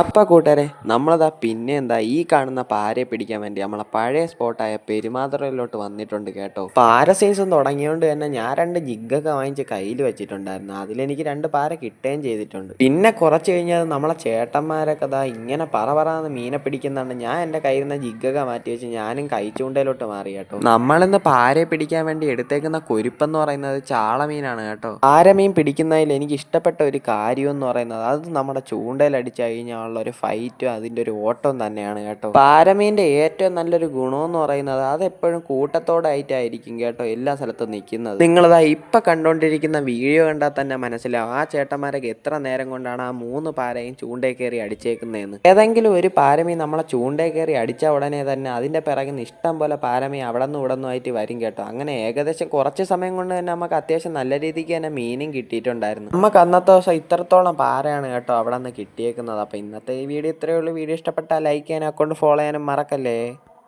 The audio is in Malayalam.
അപ്പം കൂട്ടരെ നമ്മളതാ പിന്നെ എന്താ ഈ കാണുന്ന പാരയെ പിടിക്കാൻ വേണ്ടി നമ്മളെ പഴയ സ്പോട്ടായ പെരുമാതുറയിലോട്ട് വന്നിട്ടുണ്ട് കേട്ടോ. പാര സീസൺ തുടങ്ങിയോണ്ട് തന്നെ ഞാൻ രണ്ട് ജിഗൊക്കെ വാങ്ങിച്ച് കയ്യിൽ വെച്ചിട്ടുണ്ടായിരുന്നു. അതിലെനിക്ക് രണ്ട് പാര കിട്ടുകയും ചെയ്തിട്ടുണ്ട്. പിന്നെ കുറച്ച് കഴിഞ്ഞാൽ നമ്മളെ ചേട്ടന്മാരൊക്കെ ദാ ഇങ്ങനെ പറ പറന്ന് മീനെ പിടിക്കുന്നതാണ് ഞാൻ എന്റെ കയ്യിൽ നിന്ന് ജിഗൊക്കെ മാറ്റി വെച്ച് ഞാനും കൈച്ചൂണ്ടയിലോട്ട് മാറി കേട്ടോ. നമ്മളിന്ന് പാരയെ പിടിക്കാൻ വേണ്ടി എടുത്തേക്കുന്ന കൊരുപ്പെന്ന് പറയുന്നത് ചാളമീനാണ് കേട്ടോ. പാരമീൻ പിടിക്കുന്നതിൽ എനിക്ക് ഇഷ്ടപ്പെട്ട ഒരു കാര്യം എന്ന് പറയുന്നത് അത് നമ്മുടെ ചൂണ്ടയിൽ അടിച്ചു കഴിഞ്ഞാൽ ഉള്ള ഒരു ഫൈറ്റും അതിന്റെ ഒരു ഓട്ടം തന്നെയാണ് കേട്ടോ. പാരമീന്റെ ഏറ്റവും നല്ലൊരു ഗുണമെന്ന് പറയുന്നത് അത് എപ്പോഴും കൂട്ടത്തോടായിട്ടായിരിക്കും കേട്ടോ എല്ലാ സ്ഥലത്തും നിൽക്കുന്നത്. നിങ്ങളിതാ ഇപ്പം കണ്ടുകൊണ്ടിരിക്കുന്ന വീഡിയോ കണ്ടാൽ തന്നെ മനസ്സിലാവും ആ ചേട്ടന്മാരൊക്കെ എത്ര നേരം കൊണ്ടാണ് ആ മൂന്ന് പാരയും ചൂണ്ടേ കയറി അടിച്ചേക്കുന്നതെന്ന്. ഏതെങ്കിലും ഒരു പാരമീൻ നമ്മളെ ചൂണ്ടേ കയറി അടിച്ച ഉടനെ തന്നെ അതിന്റെ പിറകിൽ നിന്ന് ഇഷ്ടം പോലെ പാരമീൻ അവിടെ നിന്ന് ഇവിടെ നിന്നുമായിട്ട് വരും കേട്ടോ. അങ്ങനെ ഏകദേശം കുറച്ച് സമയം കൊണ്ട് തന്നെ നമുക്ക് അത്യാവശ്യം നല്ല രീതിക്ക് തന്നെ മീനും കിട്ടിയിട്ടുണ്ടായിരുന്നു. നമുക്ക് അന്നത്തെ ദിവസം ഇത്രത്തോളം പാരയാണ് കേട്ടോ അവിടെ നിന്ന് കിട്ടിയേക്കുന്നത്. അപ്പോൾ ഇന്നത്തെ ഈ വീഡിയോ ഇത്രയേ ഉള്ളൂ. വീഡിയോ ഇഷ്ടപ്പെട്ടാൽ ലൈക്ക് ചെയ്യാനും അക്കൗണ്ട് ഫോളോ ചെയ്യാനും മറക്കല്ലേ?